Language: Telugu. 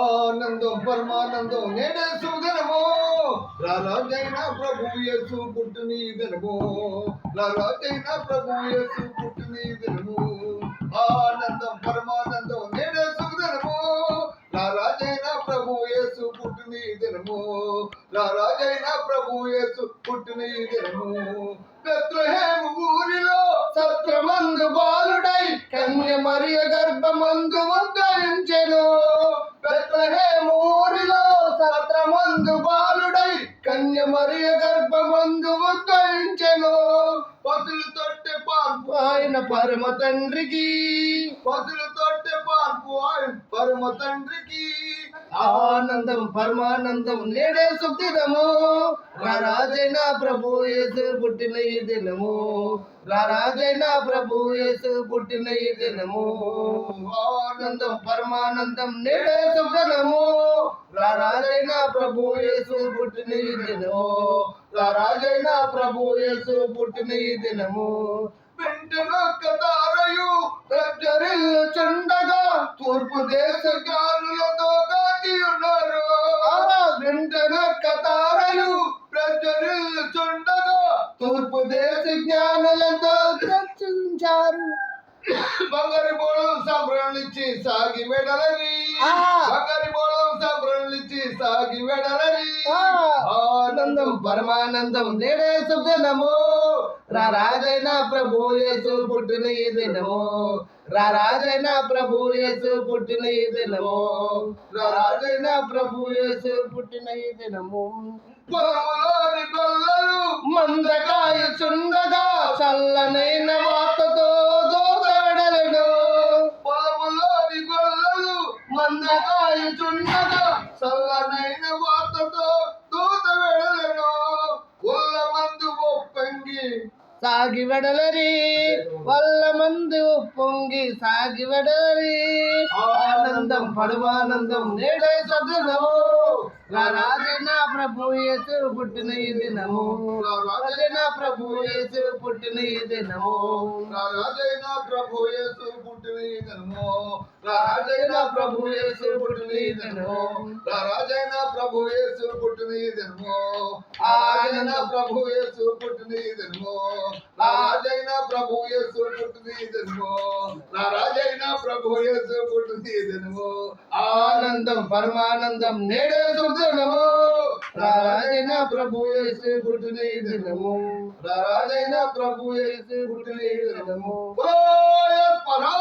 ఆనందం పరమానందం నేనే సుదినము రారాజైన ప్రభు యేసు పుట్టుని దినము రారాజైన ప్రభు యేసు పుట్టుని దినము ఆనందం పరమానందం నేనే సుదినము రారాజైన ప్రభు యేసు పుట్టుని దినము రారాజైన ప్రభు యేసు పుట్టుని దినము బెత్లెహేము ఊరిలో సత్రమందు బాలు మరియ గర్భమందు ఉద్భవించెను బెత్లెహేము ఊరిలో సత్రమందు బాలుడై కన్య మరియ గర్భమందు ఉద్భవించెను పసులు తొట్టె పార్పు ఆయన పరమ తండ్రికి. పసులు తొట్టె పార్పు ఆయన పరమ తండ్రికి. ఆనందం పరమానందం నేడే సుఖినము. రారాజైన ప్రభు యేసు పుట్టిన ఈ దినము. రారాజైన ప్రభు యేసు పుట్టిన ఈ దినము. ఆనందం పరమానందం నేడే సుఖనము. రారాజైన ప్రభు యేసు పుట్టిన ఈ దినము. రారాజైన ప్రభు యేసు పుట్టిన ఈ దినము. వెంటనొక్క తారయు ప్రజరిల్లు చుండగా తూర్పు దేశగా తూర్పు దేశ జ్ఞానులతో చర్చించారు. బంగారు బోళం సంబరణించి సాగి వెడలని ఆ. బంగారు బోళం సంబరణించి సాగి వెడలని ఆ. ఆనందం పరమానందం నేడే సుదినము రారాజైన ప్రభు యేసు పుట్టిన ఈ దినము. రారాజైన ప్రభు యేసు పుట్టిన ఈ దినము. రారాజైన ప్రభు యేసు పుట్టిన ఈ దినము. చుండగా చల్లనైన వార్తతో దోదడలను పొలములోని గొల్లలు మందకాయ చల్లనైన వార్తతో దూత వెడలను ఉల్ల మందు ఒప్పంగి సాగి వెడలరి. వల్ల మంది ఉప్పొంగి సాగి వెడలరి. ఆనందం పడువానందం నేడే సదనము రాజన ప్రభు యేసు పుట్టిన ఈ దినము. రాజన ప్రభు యేసు పుట్టిన ఈ దినము. రాజైన ప్రభు యేసు పుట్టిన ఈ దినము. రాజైన ప్రభు యేసు పుట్టిన ఈ దినము. రాజైన ప్రభు యేసు పుట్టిన ఈ దినము. ఆయన ప్రభు యేసు పుట్టిన ఈ దినము. రాజైన ప్రభు యేసు పుట్టిన ఈ దినము. నా రాజైన ప్రభు యేసు పుట్టిన ఈ దినము. ఆనందం పరమానందం నేడే సుదినము రాజైన ప్రభు యేసు పుట్టిన దినము. రాజైన ప్రభు యేసు పుట్టిన దినము. ఓ పరా